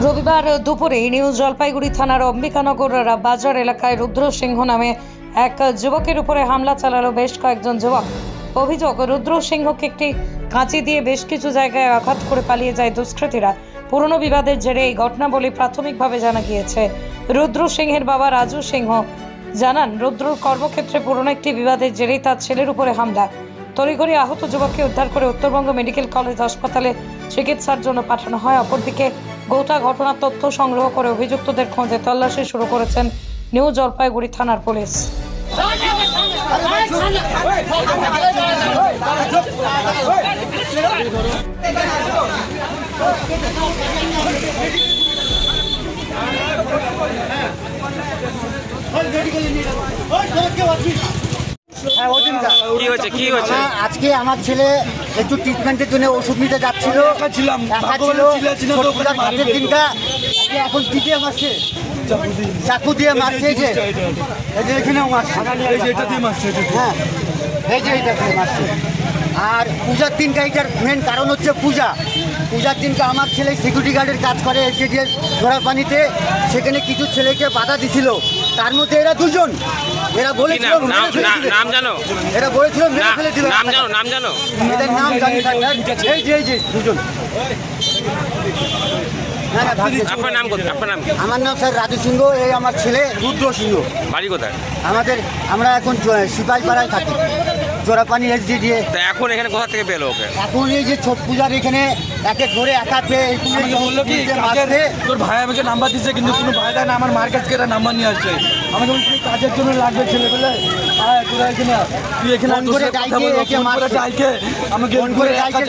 রবিবার দুপুরে নিউ জলপাইগুড়ি থানার অম্বিকানগর বাজার এলাকায় রুদ্র সিংহ নামে এক যুবকের উপরে হামলা চালালো বেশ কয়েকজন যুবক। অভিযোগ রুদ্র সিংহকে একটি কাঁচি দিয়ে বেশ কিছু জায়গায় আঘাত করে পালিয়ে যায় দুষ্কৃতীরা। পুরনো বিবাদের জেরে এই ঘটনা বলে প্রাথমিকভাবে জানা গিয়েছে। রুদ্র সিংহের বাবা রাজু সিংহ জানান, রুদ্রর কর্মক্ষেত্রে পুরনো একটি বিবাদের জেরেই তার ছেলের উপরে হামলা। তড়িঘড়ি আহত যুবককে উদ্ধার করে উত্তরবঙ্গ মেডিকেল কলেজ হাসপাতালে চিকিৎসার জন্য পাঠানো হয় অপরদিকে গোটা ঘটনার তথ্য সংগ্রহ করে অভিযুক্তদের খোঁজে তল্লাশি শুরু করেছেন নিউ জলপাইগুড়ি থানার পুলিশ হ্যাঁ কি হয়েছে? কি হয়েছে? আজকে আমার ছেলে একটু ট্রিটমেন্টের জন্য ওষুধ নিতে যাচ্ছিল। একা ছিল। দিনটা এখন কি মারছে? চাকু দিয়ে। মারছে এই যে। এই যে এখানেও মারছে। এটা দিয়ে মারছে, হ্যাঁ। এই যে এইটা দিয়ে মারছে। আর পূজার দিনটা এটার মেন কারণ হচ্ছে পূজা। পূজার দিনটা আমার ছেলে সিকিউরিটি গার্ডের কাজ করে এসে যে জোড়া পানিতে সেখানে কিছু ছেলেকে বাধা দিছিল। তার মধ্যে এরা দুজন। এরা বলেছিল নাম? জানো? এরা বলেছিল মেরে না- ফেলে দিবে নাম জানো নাম জানো? এদের নাম জানি না। এই যে এই যে দুজন। নাম আপনার নাম আমার নাম স্যার রাজু সিংহ এই আমার ছেলে রুদ্র সিংহ। বাড়ি কোথায়? আমাদের আমরা এখন সিপাহীপাড়ায় থাকি। জোড়াপানি এসছে দিয়ে তা এখন এখানে কোথা থেকে পেল ওকে? এখন এই যে ছট পূজার এখানে একে ধরে একা পেয়ে বলল কি কাজের তোর ভাই আমাকে নাম্বার দিচ্ছে কিন্তু কোনো ভাই দেয় না আমার মার কাছে একটা নাম্বার নিয়ে আসছে। আমাকে বলছি কাজের জন্য লাগবে ছেলে পেলে? আয় তোরা এখানে তুই এখানে তোর করে ডাইকে আমাকে ফোন করে ডাইকে